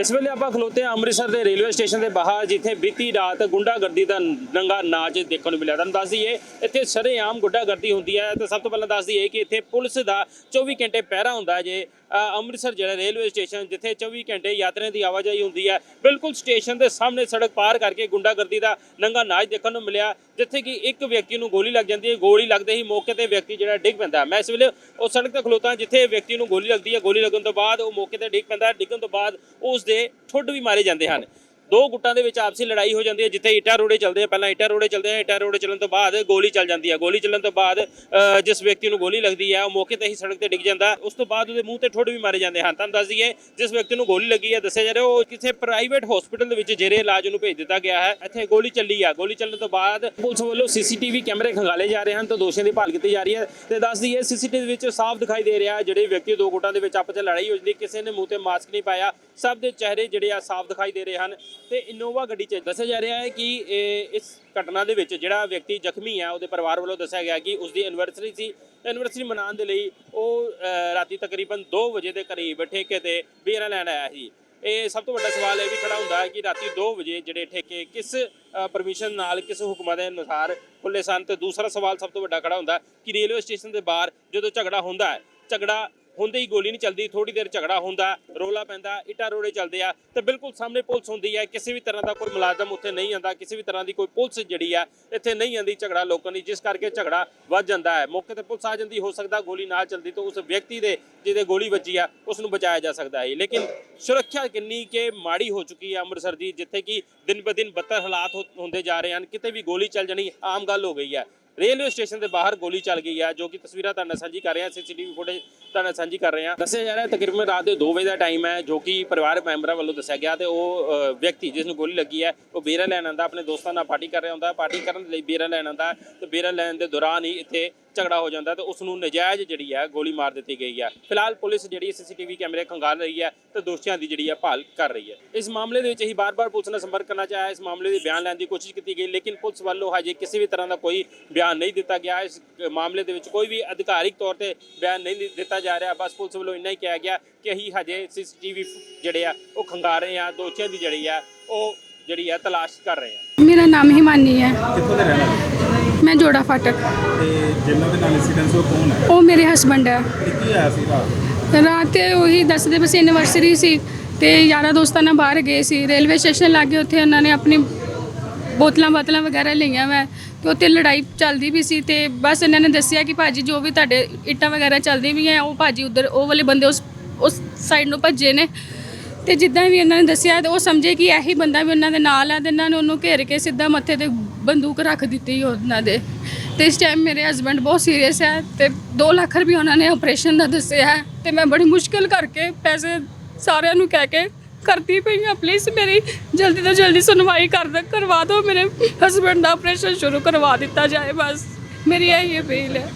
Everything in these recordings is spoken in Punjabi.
ਇਸ ਵੇਲੇ ਆਪਾਂ ਖਲੋਤੇ ਹਾਂ ਅੰਮ੍ਰਿਤਸਰ ਦੇ ਰੇਲਵੇ ਸਟੇਸ਼ਨ ਦੇ ਬਾਹਰ, ਜਿੱਥੇ ਬੀਤੀ ਰਾਤ ਗੁੰਡਾਗਰਦੀ ਦਾ ਨੰਗਾ ਨਾਚ ਦੇਖਣ ਨੂੰ ਮਿਲਿਆ। ਤੁਹਾਨੂੰ ਦੱਸ ਦਈਏ, ਇੱਥੇ ਸਰੇਆਮ ਗੁੰਡਾਗਰਦੀ ਹੁੰਦੀ ਹੈ। ਤੇ ਸਭ ਤੋਂ ਪਹਿਲਾਂ ਦੱਸ ਦਈਏ ਕਿ ਇੱਥੇ ਪੁਲਿਸ ਦਾ 24 ਘੰਟੇ ਪਹਿਰਾ ਹੁੰਦਾ ਹੈ ਜੇ ਅੰਮ੍ਰਿਤਸਰ ਜਿਹੜਾ ਰੇਲਵੇ ਸਟੇਸ਼ਨ ਜਿੱਥੇ 24 ਘੰਟੇ ਯਾਤਰੀਆਂ ਦੀ ਆਵਾਜਾਈ ਹੁੰਦੀ ਹੈ, ਬਿਲਕੁਲ ਸਟੇਸ਼ਨ ਦੇ ਸਾਹਮਣੇ ਸੜਕ ਪਾਰ ਕਰਕੇ ਗੁੰਡਾਗਰਦੀ ਦਾ ਨੰਗਾ ਨਾਚ ਦੇਖਣ ਨੂੰ ਮਿਲਿਆ, ਜਿੱਥੇ ਕਿ ਇੱਕ ਵਿਅਕਤੀ ਨੂੰ ਗੋਲੀ ਲੱਗ ਜਾਂਦੀ ਹੈ, ਗੋਲੀ ਲੱਗਦੇ ਹੀ ਮੌਕੇ ਤੇ ਵਿਅਕਤੀ ਜਿਹੜਾ ਡਿੱਗ ਪੈਂਦਾ ਮੈਂ ਇਸ ਵੇਲੇ ਉਹ ਸੜਕ ਤੇ ਖਲੋਤਾ ਜਿੱਥੇ ਵਿਅਕਤੀ ਨੂੰ ਗੋਲੀ ਲੱਗਦੀ ਹੈ, ਗੋਲੀ ਲੱਗਣ ਤੋਂ ਬਾਅਦ ਉਹ ਮੌਕੇ ਤੇ ਡਿੱਗ ਪੈਂਦਾ ਡਿੱਗਣ ਤੋਂ ਬਾਅਦ ਉਸ ਦੇ ਠੁੱਡ ਵੀ ਮਾਰੇ ਜਾਂਦੇ ਹਨ। ਦੋ ਗੁੱਟਾਂ ਦੇ ਵਿੱਚ ਆਪਸੀ ਲੜਾਈ ਹੋ ਜਾਂਦੀ ਹੈ ਜਿੱਥੇ ਇੱਟਾਂ ਰੋੜੇ ਚੱਲਦੇ ਆ। ਪਹਿਲਾਂ ਇੱਟਾਂ ਰੋੜੇ ਚੱਲਦੇ ਆ ਇੱਟਾਂ ਰੋੜੇ ਚੱਲਣ ਤੋਂ ਬਾਅਦ ਗੋਲੀ ਚੱਲ ਜਾਂਦੀ ਹੈ ਗੋਲੀ ਚੱਲਣ ਤੋਂ ਬਾਅਦ ਅ, ਜਿਸ ਵਿਅਕਤੀ ਨੂੰ ਗੋਲੀ ਲੱਗਦੀ ਹੈ ਉਹ ਮੌਕੇ ਤੇ ਹੀ ਸੜਕ ਤੇ ਡਿੱਗ ਜਾਂਦਾ। ਉਸ ਤੋਂ ਬਾਅਦ ਉਹਦੇ ਮੂੰਹ ਤੇ ਠੁੱਡ ਵੀ ਮਾਰੇ ਜਾਂਦੇ ਹਨ। ਤੁਹਾਨੂੰ ਦੱਸ ਦਈਏ ਜਿਸ ਵਿਅਕਤੀ ਨੂੰ ਗੋਲੀ ਲੱਗੀ ਹੈ ਦੱਸਿਆ ਜਾ ਰਿਹਾ ਉਹ ਕਿਸੇ ਪ੍ਰਾਈਵੇਟ ਹਸਪੀਟਲ ਦੇ ਵਿੱਚ ਜੇਰੇ ਇਲਾਜ ਨੂੰ ਭੇਜ ਦਿੱਤਾ ਗਿਆ ਹੈ। ਇੱਥੇ ਗੋਲੀ ਚੱਲੀ ਆ। ਗੋਲੀ ਚੱਲਣ ਤੋਂ ਬਾਅਦ ਪੁਲਿਸ ਵੱਲੋਂ ਸੀਸੀਟੀਵੀ ਕੈਮਰੇ ਖੰਗਾਲੇ ਜਾ ਰਹੇ ਹਨ ਤਾਂ ਦੋਸ਼ੀਆਂ ਦੀ ਭਾਲ ਕੀਤੀ ਜਾ ਰਹੀ ਹੈ। ਤੇ ਦੱਸ ਦਈਏ ਸੀਸੀਟੀਵੀ ਵਿੱਚ ਸਾਫ਼ ਦਿਖਾਈ ਦੇ ਰਿਹਾ ਜਿਹੜੇ ਵਿਅਕਤੀ ਦੋ ਗੁੱਟਾਂ ਦੇ ਵਿੱਚ ਆਪਸ ਵਿੱਚ ਲੜਾਈ ਹੋ ਜਾਂਦੀ ਕਿਸੇ ਨੇ ਮੂੰਹ ਤੇ ਮਾਸਕ ਨਹੀਂ ਪਾਇਆ। ਸਭ ਦੇ ਚਿਹਰੇ ਜਿਹੜੇ ਆ ਸਾਫ਼ ਦਿਖਾਈ ਦੇ ਰਹੇ ਹਨ। ਤੇ ਇਨੋਵਾ ਗੱਡੀ 'ਚ ਦੱਸਿਆ ਜਾ ਰਿਹਾ ਹੈ ਕਿ ਇਹ ਇਸ ਘਟਨਾ ਦੇ ਵਿੱਚ ਜਿਹੜਾ ਵਿਅਕਤੀ ਜ਼ਖਮੀ ਹੈ, ਉਹਦੇ ਪਰਿਵਾਰ ਵੱਲੋਂ ਦੱਸਿਆ ਗਿਆ ਕਿ ਉਸ ਦੀ ਐਨਵਰਸਰੀ ਸੀ। ਐਨਵਰਸਰੀ ਮਨਾਉਣ ਦੇ ਲਈ ਉਹ ਰਾਤੀ ਤਕਰੀਬਨ 2 ਵਜੇ ਦੇ ਕਰੀਬ ਠੇਕੇ ਤੇ ਬੀਅਰਾਂ ਲੈਣ ਆਇਆ ਸੀ। ਇਹ ਸਭ ਤੋਂ ਵੱਡਾ ਸਵਾਲ ਇਹ ਵੀ ਖੜਾ ਹੁੰਦਾ ਹੈ ਕਿ ਰਾਤੀ 2 ਵਜੇ ਜਿਹੜੇ ਠੇਕੇ ਕਿਸ ਪਰਮਿਸ਼ਨ ਨਾਲ, ਕਿਸ ਹੁਕਮਾਂ ਦੇ ਅਨੁਸਾਰ ਖੁੱਲੇ ਸਨ? ਤੇ ਦੂਸਰਾ ਸਵਾਲ ਸਭ ਤੋਂ ਵੱਡਾ ਖੜਾ ਹੁੰਦਾ ਕਿ ਰੇਲਵੇ ਸਟੇਸ਼ਨ ਦੇ ਬਾਹਰ ਜਦੋਂ ਝਗੜਾ ਹੁੰਦਾ ਹੈ, ਝਗੜਾ ਹੁੰਦੇ ਹੀ ਗੋਲੀ ਨਹੀਂ ਚੱਲਦੀ ਥੋੜੀ ਦੇਰ ਝਗੜਾ ਹੁੰਦਾ, ਰੋਲਾ ਪੈਂਦਾ, ਇੱਟਾਂ ਰੋੜੇ ਚੱਲਦੇ ਆ, ਤੇ ਬਿਲਕੁਲ ਸਾਹਮਣੇ ਪੁਲਿਸ ਹੁੰਦੀ ਹੈ ਕਿਸੇ ਵੀ ਤਰ੍ਹਾਂ ਦਾ ਕੋਈ ਮੁਲਾਜ਼ਮ ਉੱਥੇ ਨਹੀਂ ਆਂਦਾ ਕਿਸੇ ਵੀ ਤਰ੍ਹਾਂ ਦੀ ਕੋਈ ਪੁਲਿਸ ਜਿਹੜੀ ਆ, ਇੱਥੇ ਨਹੀਂ ਆਂਦੀ ਝਗੜਾ ਲੋਕਾਂ ਦੀ, ਜਿਸ ਕਰਕੇ ਝਗੜਾ ਵੱਧ ਜਾਂਦਾ ਹੈ। ਮੌਕੇ ਤੇ ਪੁਲਿਸ ਆ ਜਾਂਦੀ, ਹੋ ਸਕਦਾ ਗੋਲੀ ਨਾ ਚੱਲਦੀ ਤਾਂ ਉਸ ਵਿਅਕਤੀ ਦੇ, ਜਿਹਦੇ ਗੋਲੀ ਵੱਜੀ ਆ ਉਸ ਨੂੰ ਬਚਾਇਆ ਜਾ ਸਕਦਾ ਹੈ। ਲੇਕਿਨ ਸੁਰੱਖਿਆ ਕਿੰਨੀ ਕਿ ਮਾੜੀ ਹੋ ਚੁੱਕੀ ਹੈ ਅੰਮ੍ਰਿਤਸਰ ਦੀ, ਜਿੱਥੇ ਕਿ ਦਿਨ ਬ ਦਿਨ ਬੱਤਰ ਹਾਲਾਤ ਹੋ- ਹੁੰਦੇ ਜਾ ਰਹੇ ਹਨ, ਕਿਤੇ ਵੀ ਗੋਲੀ ਚੱਲ ਜਾਣੀ, ਆਮ ਗੱਲ ਹੋ ਗਈ ਹੈ ਰੇਲਵੇ ਸਟੇਸ਼ਨ ਦੇ ਬਾਹਰ ਗੋਲੀ ਚੱਲ ਗਈ ਹੈ ਜੋ ਕਿ ਤਸਵੀਰਾਂ ਤੁਹਾਡੇ ਨਾਲ ਸਾਂਝੀ ਕਰ ਰਹੇ ਹਾਂ। ਸੀਸੀਟੀਵੀ ਫੁਟੇਜ ਤੁਹਾਡੇ ਨਾਲ ਸਾਂਝੀ ਕਰ ਰਹੇ ਹਾਂ। ਦੱਸਿਆ ਜਾ ਰਿਹਾ ਤਕਰੀਬਨ ਰਾਤ ਦੇ 2 ਵਜੇ ਦਾ ਟਾਈਮ ਹੈ, ਜੋ ਕਿ ਪਰਿਵਾਰਕ ਮੈਂਬਰਾਂ ਵੱਲੋਂ ਦੱਸਿਆ ਗਿਆ ਤੇ ਉਹ ਵਿਅਕਤੀ ਜਿਸ ਨੂੰ ਗੋਲੀ ਲੱਗੀ ਹੈ, ਉਹ ਬੇਰਾ ਲੈਣ ਆਉਂਦਾ, ਆਪਣੇ ਦੋਸਤਾਂ ਨਾਲ ਪਾਰਟੀ ਕਰ ਰਿਹਾ ਹੁੰਦਾ। ਪਾਰਟੀ ਕਰਨ ਦੇ ਲਈ ਬੇਰਾ ਲੈਣ ਆਉਂਦਾ। ਤੇ ਬੇਰਾ ਲੈਣ ਦੇ ਦੌਰਾਨ ਹੀ ਇੱਥੇ ਝਗੜਾ ਹੋ ਜਾਂਦਾ ਤੇ ਉਸ ਨੂੰ ਨਜਾਇਜ਼ ਜਿਹੜੀ ਹੈ ਗੋਲੀ ਮਾਰ ਦਿੱਤੀ ਗਈ ਹੈ। ਫਿਲਹਾਲ ਪੁਲਿਸ ਜਿਹੜੀ ਸੀਸੀਟੀਵੀ ਕੈਮਰੇ ਖੰਗਾਲ ਰਹੀ ਹੈ ਤੇ ਦੋਸ਼ੀਆਂ ਦੀ ਜਿਹੜੀ ਹੈ ਭਾਲ ਕਰ ਰਹੀ ਹੈ। ਇਸ ਮਾਮਲੇ ਦੇ ਵਿੱਚ ਹੀ ਬਾਰ-ਬਾਰ ਪੁਲਿਸ ਨਾਲ ਸੰਪਰਕ ਕਰਨਾ ਚਾਹਿਆ। ਇਸ ਮਾਮਲੇ ਦੇ ਬਿਆਨ ਲੈਣ ਦੀ ਕੋਸ਼ਿਸ਼ ਕੀਤੀ ਗਈ ਲੇਕਿਨ ਪੁਲਿਸ ਵੱਲੋਂ ਹਜੇ ਕਿਸੇ ਵੀ ਤਰ੍ਹਾਂ ਦਾ ਕੋਈ ਬਿਆਨ ਨਹੀਂ ਦਿੱਤਾ ਗਿਆ। ਇਸ ਮਾਮਲੇ ਦੇ ਵਿੱਚ ਕੋਈ ਵੀ ਅਧਿਕਾਰਿਕ ਤੌਰ ਤੇ ਬਿਆਨ ਨਹੀਂ ਦਿ- ਦਿੱਤਾ ਜਾ ਰਿਹਾ। ਬਸ ਪੁਲਿਸ ਵੱਲੋਂ ਇੰਨਾ ਹੀ ਕਿਹਾ ਗਿਆ ਕਿ ਅਸੀਂ ਹਜੇ ਸੀਸੀਟੀਵੀ ਜਿਹੜੇ ਆ ਉਹ ਖੰਗਾਲ ਰਹੇ ਆ ਦੋਸ਼ੀਆਂ ਦੀ ਜਿਹੜੀ ਆ ਉਹ ਜਿਹੜੀ ਆ ਤਲਾਸ਼ ਕਰ ਰਹੇ ਆ ਮੇਰਾ ਨਾਮ ਹਿਮਾਨੀ ਹੈ। ਕਿੱਥੋਂ ਦੇ ਰਹਿਣ ਵਾਲੇ? ਮੈਂ ਜੋੜਾ ਫਾਟਕ। ਤੇ ਜਿਨ੍ਹਾਂ ਦੇ ਨਾਲ ਇਨਸੀਡੈਂਸ ਉਹ ਕੌਣ ਹੈ? ਉਹ ਮੇਰੇ ਹਸਬੰਡ ਹੈ। ਤੇ ਕੀ ਆਇਆ ਸੀ ਰਾਤ? ਰਾਤ ਤੇ ਉਹੀ ਦੱਸਦੇ ਬਸ ਐਨੀਵਰਸਰੀ ਸੀ ਤੇ ਯਾਰਾਂ ਦੋਸਤਾਂ ਨਾਲ ਬਾਹਰ ਗਏ ਸੀ। ਰੇਲਵੇ ਸਟੇਸ਼ਨ ਲਾਗੇ ਉੱਥੇ ਉਹਨਾਂ ਨੇ ਆਪਣੀ ਬੋਤਲਾਂ ਬਾਤਲਾਂ ਵਗੈਰਾ ਲਈਆਂ ਵਾ ਤੇ ਉੱਥੇ ਲੜਾਈ ਚੱਲਦੀ ਵੀ ਸੀ ਤੇ ਬਸ ਇਹਨਾਂ ਨੇ ਦੱਸਿਆ ਕਿ ਭਾਜੀ ਜੋ ਵੀ ਤੁਹਾਡੇ ਇੱਟਾਂ ਵਗੈਰਾ ਚੱਲਦੀ ਵੀ ਹੈ ਉਹ ਭਾਜੀ ਉਧਰ ਉਹ ਵਾਲੇ ਬੰਦੇ ਉਸ ਉਸ ਸਾਈਡ ਨੂੰ ਭੱਜੇ ਨੇ। ਤੇ ਜਿੱਦਾਂ ਵੀ ਇਹਨਾਂ ਨੇ ਦੱਸਿਆ ਤੇ ਉਹ ਸਮਝੇ ਕਿ ਇਹੀ ਬੰਦਾ ਵੀ ਉਹਨਾਂ ਦੇ ਨਾਲ ਆ ਤੇ ਇਹਨਾਂ ਨੇ ਉਹਨੂੰ ਘੇਰ ਕੇ ਸਿੱਧਾ ਮੱਥੇ ਤੇ ਬੰਦੂਕ ਰੱਖ ਦਿੱਤੀ ਉਹਨਾਂ ਦੇ। ਤੇ ਇਸ ਟਾਈਮ ਮੇਰੇ ਹਸਬੰਡ ਬਹੁਤ ਸੀਰੀਅਸ ਹੈ ਤੇ 2 ਲੱਖ ਰੁਪਏ ਉਹਨਾਂ ਨੇ ਆਪਰੇਸ਼ਨ ਦਾ ਦੱਸਿਆ ਹੈ। ਤੇ ਮੈਂ ਬੜੀ ਮੁਸ਼ਕਿਲ ਕਰਕੇ ਪੈਸੇ ਸਾਰਿਆਂ ਨੂੰ ਕਹਿ ਕੇ ਕਰਦੀ ਪਈ ਹਾਂ। ਪਲੀਜ਼ ਮੇਰੀ ਜਲਦੀ ਤੋਂ ਜਲਦੀ ਸੁਣਵਾਈ ਕਰ ਦੇ, ਕਰਵਾ ਦਿਓ ਮੇਰੇ ਹਸਬੰਡ ਦਾ ਆਪਰੇਸ਼ਨ ਸ਼ੁਰੂ ਕਰਵਾ ਦਿੱਤਾ ਜਾਏ ਬਸ। ਮੇਰੀ ਇਹੀ ਅਪੀਲ ਹੈ।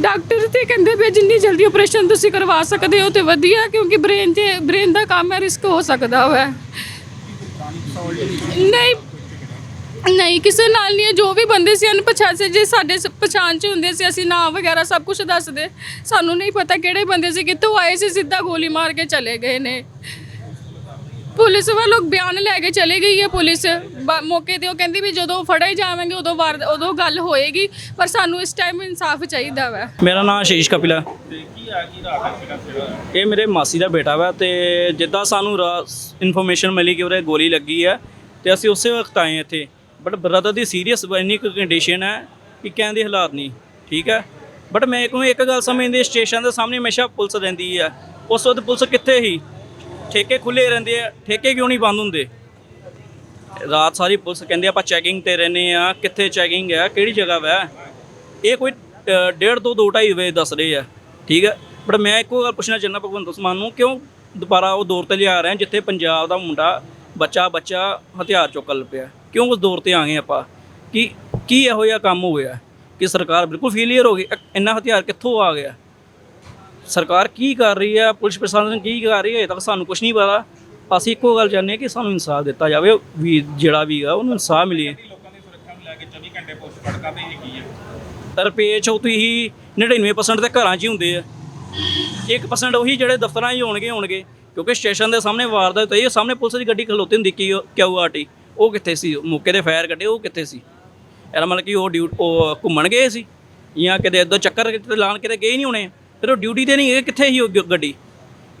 ਡਾਕਟਰ ਤੇ ਕਹਿੰਦੇ ਵੀ ਜਿੰਨੀ ਜਲਦੀ ਆਪਰੇਸ਼ਨ ਤੁਸੀਂ ਕਰਵਾ ਸਕਦੇ ਹੋ ਤੇ ਵਧੀਆ, ਕਿਉਂਕਿ ਬ੍ਰੇਨ ਤੇ ਬ੍ਰੇਨ ਦਾ ਕੰਮ ਹੈ ਰਿਸਕ ਹੋ ਸਕਦਾ ਹੈ ਨਹੀਂ ਨਹੀਂ, ਕਿਸੇ ਨਾਲ ਨਹੀਂ ਹੈ। ਜੋ ਵੀ ਬੰਦੇ ਸੀ ਅਣਪਛਾਤੇ ਸੀ, ਜੇ ਸਾਡੇ ਸ- ਪਛਾਣ ਚ ਹੁੰਦੇ ਸੀ, ਅਸੀਂ ਨਾਂ ਵਗੈਰਾ ਸਭ ਕੁਝ ਦੱਸਦੇ ਸਾਨੂੰ ਨਹੀਂ ਪਤਾ ਕਿਹੜੇ ਬੰਦੇ ਸੀ, ਕਿੱਥੋਂ ਆਏ ਸੀ, ਸਿੱਧਾ ਗੋਲੀ ਮਾਰ ਕੇ ਚਲੇ ਗਏ ਨੇ। ਪੁਲਿਸ ਵੱਲੋਂ ਬਿਆਨ ਲੈ ਕੇ ਚਲੇ ਗਈ ਹੈ ਪੁਲਿਸ। ਬ- ਮੌਕੇ ਤੇ ਉਹ ਕਹਿੰਦੀ ਵੀ ਜਦੋਂ ਫੜੇ ਜਾਵਾਂਗੇ, ਉਦੋਂ ਵਾਰ, ਉਦੋਂ ਗੱਲ ਹੋਏਗੀ, ਪਰ ਸਾਨੂੰ ਇਸ ਟਾਈਮ ਇਨਸਾਫ ਚਾਹੀਦਾ ਵਾ। ਮੇਰਾ ਨਾਮ ਆਸ਼ੀਸ਼ ਕਪਿਲ। ਹੈ ਇਹ ਮੇਰੇ ਮਾਸੀ ਦਾ ਬੇਟਾ ਵਾ ਤੇ ਜਿੱਦਾਂ ਸਾਨੂੰ ਇਨਫੋਰਮੇਸ਼ਨ ਮਿਲੀ ਕਿ ਉਹਦੇ ਗੋਲੀ ਲੱਗੀ ਹੈ, ਤੇ ਅਸੀਂ ਉਸੇ ਵਕਤ ਆਏ ਇੱਥੇ। ਬਟ ਬ੍ਰਦਰ ਦੀ ਸੀਰੀਅਸ ਇੰਨੀ ਕੁ ਕੰਡੀਸ਼ਨ ਹੈ ਕਿ ਕਹਿਣ ਦੇ ਹਾਲਾਤ ਨਹੀਂ ਠੀਕ ਹੈ? ਬਟ ਮੈਂ ਇੱਕ ਨੂੰ ਇੱਕ ਗੱਲ ਸਮਝਦੀ ਸਟੇਸ਼ਨ ਦੇ ਸਾਹਮਣੇ ਹਮੇਸ਼ਾ ਪੁਲਿਸ ਰਹਿੰਦੀ ਹੈ। ਉਸ ਵਕਤ ਪੁਲਿਸ ਕਿੱਥੇ ਹੀ ਠੇਕੇ ਖੁੱਲੇ ਰਹਿੰਦੇ ਆ ਠੇਕੇ ਕਿਉਂ ਨਹੀਂ ਬੰਦ ਹੁੰਦੇ? ਰਾਤ ਸਾਰੀ ਪੁਲਿਸ ਕਹਿੰਦੇ ਆਪਾਂ ਚੈਕਿੰਗ ਤੇ ਰਹਿੰਦੇ ਆ ਕਿੱਥੇ ਚੈਕਿੰਗ ਹੈ ਕਿਹੜੀ ਜਗ੍ਹਾ ਵੈ? ਇਹ ਕੋਈ ਅ, ਡੇਢ ਤੋਂ ਦੋ ਢਾਈ ਵਜੇ ਦੱਸ ਰਹੇ ਆ ਠੀਕ ਹੈ? ਬਟ ਮੈਂ ਇੱਕੋ ਗੱਲ ਪੁੱਛਣਾ ਚਾਹੁੰਦਾ ਭਗਵੰਤ ਸਮਾਨ ਨੂੰ ਕਿਉਂ ਦੁਬਾਰਾ ਉਹ ਦੌਰ ਤੇ ਲਿਆ ਰਹੇ ਜਿੱਥੇ ਪੰਜਾਬ ਦਾ ਮੁੰਡਾ ਬੱਚਾ ਬੱਚਾ ਹਥਿਆਰ ਚੁੱਕਣ ਪਿਆ ਕਿਉਂ ਉਸ ਦੌਰ ਤੇ ਆ ਗਏ ਆਪਾਂ? ਕਿ, ਕੀ ਇਹੋ ਜਿਹਾ ਕੰਮ ਹੋ ਗਿਆ ਕਿ ਸਰਕਾਰ ਬਿਲਕੁਲ ਫੇਲੀਅਰ ਹੋ ਗਈ? ਇੰਨਾ ਹਥਿਆਰ ਕਿੱਥੋਂ ਆ ਗਿਆ? ਸਰਕਾਰ ਕੀ ਕਰ ਰਹੀ ਹੈ ਪੁਲਿਸ ਪ੍ਰਸ਼ਾਸਨ ਕੀ ਕਰ ਰਹੀ ਹੈ ਅਜੇ ਤੱਕ ਸਾਨੂੰ ਕੁਝ ਨਹੀਂ ਪਤਾ। ਅਸੀਂ ਇੱਕੋ ਗੱਲ ਚਾਹੁੰਦੇ ਹਾਂ ਕਿ ਸਾਨੂੰ ਇਨਸਾਫ ਦਿੱਤਾ ਜਾਵੇ। ਵੀ ਜਿਹੜਾ ਵੀ ਆ, ਉਹਨੂੰ ਇਨਸਾਫ ਮਿਲੇ। ਲੋਕਾਂ ਦੀ ਸੁਰੱਖਿਆ ਨੂੰ ਲੈ ਕੇ 24 ਘੰਟੇ ਪੁਲਿਸ ਫੜਕਾਂ ਤੇ ਹੈਗੀ ਹੈ ਰੁਪਏ ਚੌ ਤੁਸੀਂ 99% ਤੇ ਘਰਾਂ 'ਚ ਹੀ ਹੁੰਦੇ ਆ। 1% ਉਹੀ ਜਿਹੜੇ ਦਫ਼ਤਰਾਂ 'ਚ ਹੋਣਗੇ ਹੋਣਗੇ। ਕਿਉਂਕਿ ਸਟੇਸ਼ਨ ਦੇ ਸਾਹਮਣੇ ਵਾਰਦਾਤ ਹੋਈ ਹੈ ਸਾਹਮਣੇ ਪੁਲਿਸ ਦੀ ਗੱਡੀ ਖਲੋਤੀ ਹੁੰਦੀ ਕੀ ਕਿਊਆਰਟੀ ਉਹ ਕਿੱਥੇ ਸੀ? ਮੌਕੇ ਦੇ ਫਾਇਰ ਕੱਢੇ, ਉਹ ਕਿੱਥੇ ਸੀ? ਇਹਦਾ ਮਤਲਬ ਕਿ ਉਹ ਡਿਊਟ ਉਹ ਘੁੰਮਣ ਗਏ ਸੀ? ਜਾਂ ਕਿਤੇ ਇੱਧਰ ਚੱਕਰ ਕਿਤੇ ਲਾਣ ਕਿਤੇ ਗਏ ਨਹੀਂ ਹੋਣੇ? ਫਿਰ ਉਹ ਡਿਊਟੀ ਤੇ ਨਹੀਂ ਗਏ ਕਿੱਥੇ ਸੀ ਉਹ ਗੱਡੀ?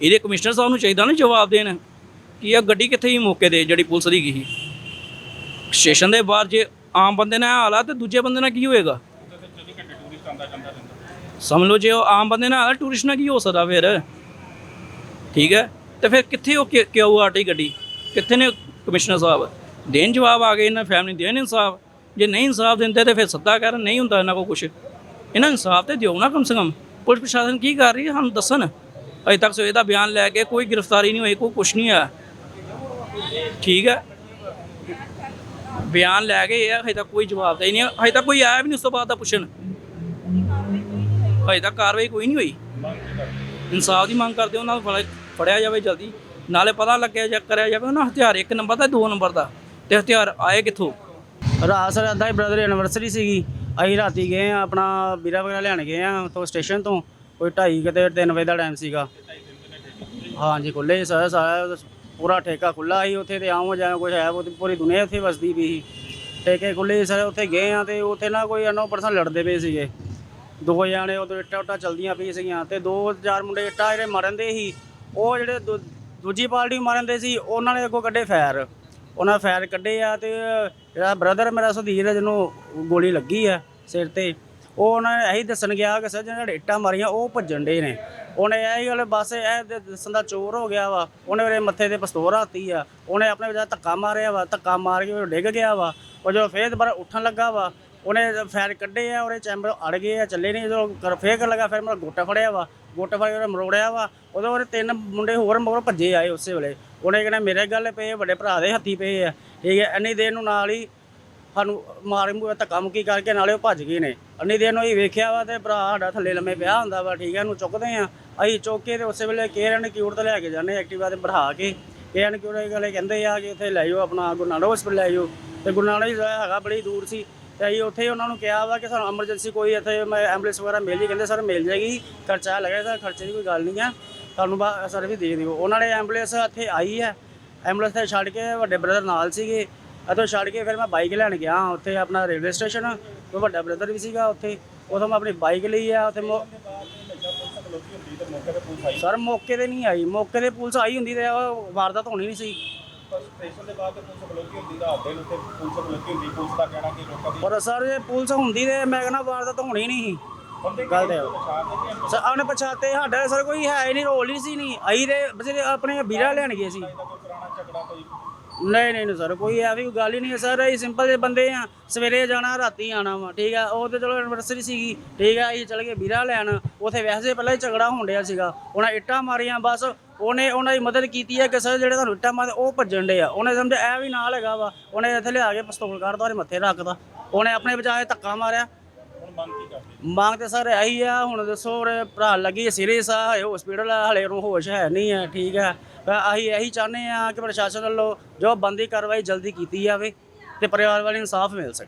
ਇਹਦੇ ਕਮਿਸ਼ਨਰ ਸਾਹਿਬ ਨੂੰ ਚਾਹੀਦਾ ਨਾ ਜਵਾਬ ਦੇਣ ਕਿ ਇਹ ਗੱਡੀ ਕਿੱਥੇ ਸੀ ਮੌਕੇ ਤੇ ਜਿਹੜੀ ਪੁਲਿਸ ਦੀ ਗਈ ਸਟੇਸ਼ਨ ਦੇ ਬਾਹਰ ਜੇ ਆਮ ਬੰਦੇ ਨਾਲ ਇਹ ਹਾਲ ਆ ਤੇ ਦੂਜੇ ਬੰਦੇ ਨਾਲ ਕੀ ਹੋਏਗਾ? ਸਮਝ ਲਓ ਜੇ ਉਹ ਆਮ ਬੰਦੇ ਨਾਲ ਟੂਰਿਸਟ ਨਾਲ ਕੀ ਹੋ ਸਕਦਾ ਫਿਰ? ਠੀਕ ਹੈ? ਤੇ ਫਿਰ ਕਿੱਥੇ ਉਹ ਕਿਉ ਆਰਟੀ ਗੱਡੀ? ਕਿੱਥੇ ਨੇ ਕਮਿਸ਼ਨਰ ਸਾਹਿਬ? ਦੇਣ ਜਵਾਬ ਆ ਗਏ, ਇਹਨਾਂ ਫੈਮਿਲੀ ਦੇਣ ਇਨਸਾਫ। ਜੇ ਨਹੀਂ ਇਨਸਾਫ ਦਿੰਦੇ ਤੇ ਫਿਰ ਸੱਦਾ ਕਰ ਨਹੀਂ ਹੁੰਦਾ ਇਹਨਾਂ ਕੋ ਕੁਝ ਇਹਨਾਂ ਇਨਸਾਫ ਤੇ ਦਿਓ ਨਾ ਕਮ ਸੇ ਕਮ। ਪੁਲਿਸ ਪ੍ਰਸ਼ਾਸਨ ਕੀ ਕਰ ਰਹੀ ਹੈ? ਸਾਨੂੰ ਦੱਸਣ। ਅਜੇ ਤੱਕ ਸਵੇਰ ਦਾ ਬਿਆਨ ਲੈ ਕੇ ਕੋਈ ਗ੍ਰਿਫਤਾਰੀ ਨਹੀਂ ਹੋਈ, ਕੋਈ ਕੁਝ ਨਹੀਂ ਆ ਠੀਕ ਹੈ। ਬਿਆਨ ਲੈ ਗਏ ਆ, ਹਜੇ ਤੱਕ ਕੋਈ ਜਵਾਬ ਦੇ ਨਹੀਂ ਹਜੇ ਤੱਕ ਕੋਈ ਆਇਆ ਵੀ ਨਹੀਂ ਉਸ ਤੋਂ ਬਾਅਦ ਦਾ ਪੁੱਛਣ। ਹਜੇ ਤੱਕ ਕਾਰਵਾਈ ਕੋਈ ਨਹੀਂ ਹੋਈ। ਇਨਸਾਫ ਦੀ ਮੰਗ ਕਰਦੇ ਉਹਨਾਂ ਨੂੰ ਫੜ- ਫੜਿਆ ਜਾਵੇ ਜਲਦੀ। ਨਾਲੇ ਪਤਾ ਲੱਗਿਆ ਜਾਂ ਕਰਿਆ ਜਾਵੇ, ਉਹਨਾਂ ਹਥਿਆਰ ਇੱਕ ਨੰਬਰ ਦਾ, ਦੋ ਨੰਬਰ ਦਾ। ਤੇ ਹਥਿਆਰ ਆਏ ਕਿੱਥੋਂ? ਰਾਤ ਸਰ ਅੱਧਾ ਹੀ ਬ੍ਰਦਰ ਐਨਵਰਸਰੀ ਸੀਗੀ। ਅਸੀਂ ਰਾਤੀ ਗਏ ਆ ਆਪਣਾ ਵੀਰਾ ਵਗੈਰਾ ਲੈਣ ਗਏ ਆ ਤੋਂ ਸਟੇਸ਼ਨ ਤੋਂ, ਕੋਈ 2:30 ਕਿਤੇ 3 ਵਜੇ ਦਾ ਟਾਈਮ ਸੀਗਾ। ਹਾਂਜੀ ਖੁੱਲੇ ਸਰ, ਸਾਰਾ ਪੂਰਾ ਠੇਕਾ ਖੁੱਲਾ ਸੀ ਉੱਥੇ ਤੇ ਆਉਂ ਜਾਂ ਕੁਝ ਹੈ, ਉਹ ਪੂਰੀ ਦੁਨੀਆ ਉੱਥੇ ਵਸਦੀ ਵੀ ਸੀ। ਠੇਕੇ ਖੁੱਲੇ ਸਰ, ਉੱਥੇ ਗਏ ਆ ਤੇ ਉੱਥੇ ਨਾ ਕੋਈ ਅਨੋ ਪਰਸਨ ਲੜਦੇ ਪਏ ਸੀਗੇ। ਦੋ ਜਾਣੇ ਉਦੋਂ ਇੱਟਾਂ ਉੱਟਾਂ ਚਲਦੀਆਂ ਪਈ ਸੀਗੀਆਂ ਤੇ ਦੋ ਚਾਰ ਮੁੰਡੇ ਇੱਟਾਂ ਜਿਹੜੇ ਮਾਰਨ ਦੇ ਸੀ, ਉਹ ਜਿਹੜੇ ਦੂ- ਦੂਜੀ ਪਾਰਟੀ ਮਾਰਨ ਦੇ ਸੀ, ਉਹਨਾਂ ਨੇ ਅੱਗੋਂ ਕੱਢੇ ਫਾਇਰ। ਉਹਨਾਂ ਫਾਇਰ ਕੱਢੇ ਆ ਤੇ ਜਿਹੜਾ ਬ੍ਰਦਰ ਮੇਰਾ ਸੁਧੀਰ ਹੈ ਜਿਹਨੂੰ ਗੋਲੀ ਲੱਗੀ ਆ ਸਿਰ ਤੇ, ਉਹ ਉਹਨਾਂ ਨੇ ਇਹੀ ਦੱਸਣ ਗਿਆ ਕਿ ਸਰ ਜਿਹੜੇ ਇੱਟਾਂ ਮਾਰੀਆਂ, ਉਹ ਭੱਜਣ ਦੇ ਨੇ। ਉਹਨੇ ਇਹ ਗੱਲ ਬਸ ਇਹ ਦੱਸਣ ਦਾ ਚੋਰ ਹੋ ਗਿਆ ਵਾ। ਉਹਨੇ ਮੇਰੇ ਮੱਥੇ ਤੇ ਪਿਸਤੌਲ ਰਾਤੀ ਆ। ਉਹਨੇ ਆਪਣੇ ਵਿਚਾਰ ਧੱਕਾ ਮਾਰਿਆ ਵਾ, ਧੱਕਾ ਮਾਰ ਕੇ ਉਹ ਡਿੱਗ ਗਿਆ ਵਾ। ਉਹ ਜਦੋਂ ਫੇਰ ਦੁਬਾਰਾ ਉੱਠਣ ਲੱਗਾ ਵਾ, ਉਹਨੇ ਫੈਰ ਕੱਢੇ ਆ, ਉਹਦੇ ਚੈਂਬਰ ਅੜ ਗਏ ਆ, ਚੱਲੇ ਨਹੀਂ ਜਦੋਂ ਫੇਰ ਕਰ ਲੱਗਾ, ਫਿਰ ਮੇਰਾ ਗੋਟਾ ਫੜਿਆ ਵਾ। ਗੋਟਾ ਫੜ ਕੇ ਮਰੋੜਿਆ ਵਾ। ਉਦੋਂ ਉਹਦੇ ਤਿੰਨ ਮੁੰਡੇ ਹੋਰ ਮਗਰ ਭੱਜੇ ਆਏ ਉਸੇ ਵੇਲੇ। ਉਹਨੇ ਕਹਿੰਦਾ ਮੇਰੇ ਗੱਲ ਪਏ ਵੱਡੇ ਭਰਾ ਦੇ ਹੱਥੀ ਪਏ ਆ। ਠੀਕ ਹੈ, ਇੰਨੀ ਦੇਰ ਨੂੰ ਨਾਲ ਹੀ ਸਾਨੂੰ ਮਾਰ ਮੂਰੇ ਧੱਕਾ ਮੁੱਕੀ ਕਰਕੇ ਨਾਲੇ ਉਹ ਭੱਜ ਗਏ ਨੇ। ਇੰਨੀ ਦੇਰ ਨੂੰ ਹੀ ਵੇਖਿਆ ਵਾ ਤੇ ਭਰਾ ਸਾਡਾ ਥੱਲੇ ਲੰਮੇ ਪਿਆ ਹੁੰਦਾ ਵਾ, ਠੀਕ ਹੈ, ਇਹਨੂੰ ਚੁੱਕਦੇ ਆ ਅਸੀਂ ਚੁੱਕ ਕੇ ਤੇ ਉਸੇ ਵੇਲੇ ਕੇਰਨ ਕਿਊਰ ਤੇ ਲੈ ਕੇ ਜਾਂਦੇ ਐਕਟਿਵਾ ਤੇ ਬਿਠਾ ਕੇ। ਕੇਰਨ ਕਿਊਰ ਇਹ ਕਹਿੰਦੇ ਆ ਕਿ ਉੱਥੇ ਲੈ ਜਾਓ ਆਪਣਾ, ਗੁਰੂ ਨਾਨਕ ਹਸਪਤਾਲ ਲੈ ਜਾਓ। ਤੇ ਗੁਰੂ ਨਾਨਕ ਜੀ ਹੈਗਾ ਬੜੀ ਦੂਰ ਸੀ। ਤੇ ਅਸੀਂ ਉੱਥੇ ਹੀ ਉਹਨਾਂ ਨੂੰ ਕਿਹਾ ਵਾ ਕਿ ਸਾਨੂੰ ਐਮਰਜੈਂਸੀ ਕੋਈ ਇੱਥੇ ਮੈਂ ਐਂਬੂਲੈਂਸ ਵਗੈਰਾ ਮਿਲ ਜੀ, ਕਹਿੰਦੇ ਸਰ ਮਿਲ ਜਾਏਗੀ, ਖਰਚਾ ਲੱਗੇਗਾ ਖਰਚੇ ਦੀ ਕੋਈ ਗੱਲ ਨਹੀਂ ਆ। ਤੁਹਾਨੂੰ ਬਾ, ਸਰ ਵੀ ਦੇ ਦਿਓ। ਉਹਨਾਂ ਨੇ ਐਂਬੂਲੈਂਸ ਇੱਥੇ ਆਈ ਹੈ। ਐਂਬੂਲੈਂਸ ਤੇ ਛੱਡ ਕੇ ਵੱਡੇ ਬ੍ਰਦਰ ਨਾਲ ਸੀਗੇ। ਇੱਥੋਂ ਛੱਡ ਕੇ ਫਿਰ ਮੈਂ ਬਾਈਕ ਲੈਣ ਗਿਆ ਉੱਥੇ ਆਪਣਾ ਰੇਲਵੇ ਸਟੇਸ਼ਨ ਕੋਈ ਵੱਡਾ ਬ੍ਰਦਰ ਵੀ ਸੀਗਾ ਉੱਥੇ। ਉਥੋਂ ਮੈਂ ਆਪਣੀ ਬਾਈਕ ਲਈ ਆ, ਉੱਥੇ ਸਰ ਮੌਕੇ ਤੇ ਨਹੀਂ ਆਈ। ਮੌਕੇ ਤੇ ਪੁਲਿਸ ਆਈ ਹੁੰਦੀ ਤੇ ਉਹ ਵਾਰਦਾਤ ਹੋਣੀ ਨਹੀਂ ਸੀ। ਸਟੇਸ਼ਨ ਦੇ ਬਾਅਦ ਤੇ ਪੁਲਿਸ ਖਲੋਤੀ ਹੁੰਦੀ ਰਾਤ ਦੇ ਨੂੰ ਤੇ ਪੁਲਿਸ ਖਲੋਤੀ ਹੁੰਦੀ ਪੁਲਿਸ ਦਾ ਕਹਿਣਾ ਕਿ ਲੋਕਾਂ ਦੀ ਪਰ ਸਰ ਜੇ ਪੁਲਿਸ ਹੁੰਦੀ ਤੇ ਮੈਂ ਕਹਿੰਦਾ ਵਾਰਦਾਤ ਹੋਣੀ ਨਹੀਂ ਸੀ। ਬੰਦੇ ਗੱਲ ਤੇ ਸਰ ਉਹਨੇ ਪਛਾਤੇ ਸਾਡਾ ਸਰ ਕੋਈ ਹੈ ਹੀ ਨਹੀਂ ਰੋਲ ਹੀ ਸੀ ਨਹੀਂ। ਆਈ ਦੇ ਬਸੇ ਆਪਣੇ ਵੀਰਾ ਲੈਣ ਗਏ ਸੀ ਕੋਈ ਪੁਰਾਣਾ ਝਗੜਾ ਕੋਈ ਨਹੀਂ ਨਹੀਂ ਨਹੀਂ ਸਰ ਕੋਈ ਐਵੇਂ ਕੋਈ ਗੱਲ ਹੀ ਨਹੀਂ ਹੈ ਸਰ ਅਸੀਂ ਸਿੰਪਲ ਜਿਹੇ ਬੰਦੇ ਆ ਸਵੇਰੇ ਜਾਣਾ ਰਾਤੀ ਆਣਾ ਵਾ ਠੀਕ ਆ ਉਹ ਤੇ ਚਲੋ ਐਨਵਰਸਰੀ ਸੀਗੀ ਠੀਕ ਆ ਅਸੀਂ ਚਲੇ ਗਏ ਵੀਰਾ ਲੈਣ ਉਥੇ ਵੈਸੇ ਪਹਿਲਾਂ ਹੀ ਝਗੜਾ ਹੋਣ ਡਿਆ ਸੀਗਾ ਉਹਨਾਂ ਇੱਟਾਂ ਮਾਰੀਆਂ ਬਸ ਉਹਨੇ ਉਹਨਾਂ ਦੀ ਮਦਦ ਕੀਤੀ ਹੈ ਕਿ ਸਰ ਜਿਹੜੇ ਤੁਹਾਨੂੰ ਇੱਟਾਂ ਮਾਰਦੇ ਉਹ ਭੱਜਣ ਡੇ ਆ ਉਹਨੇ ਸਮਝਿਆ ਇਹ ਵੀ ਨਾਲ ਹੈਗਾ ਵਾ ਉਹਨੇ ਇੱਥੇ ਲਿਆ ਕੇ ਪਿਸਤੌਲ ਕੱਢਦਾ ਉਹਦੇ ਮੱਥੇ ਰੱਖਦਾ ਉਹਨੇ ਆਪਣੇ ਬਚਾਏ ਧੱਕਾ ਮਾਰਿਆ। ਮੰਗ ਤੇ ਸਰ ਇਹੀ ਆ ਹੁਣ ਦੱਸੋ ਭਰਾ ਲੱਗੀ ਸੀਰੀਅਸ ਆ ਹਲੇ ਹਸਪੀਟਲ ਆ ਹਲੇ ਉਹਨੂੰ ਹੋਸ਼ ਹੈ ਨਹੀਂ ਹੈ ਠੀਕ ਹੈ ਪਰ ਅਸੀਂ ਇਹੀ ਚਾਹੁੰਦੇ ਆ ਕਿ ਪ੍ਰਸ਼ਾਸਨ ਵੱਲੋਂ ਜੋ ਬੰਦੀ ਕਾਰਵਾਈ ਜਲਦੀ ਕੀਤੀ ਜਾਵੇ ਤੇ ਪਰਿਵਾਰ ਵਾਲੇ ਇਨਸਾਫ ਮਿਲ ਸਕੇ।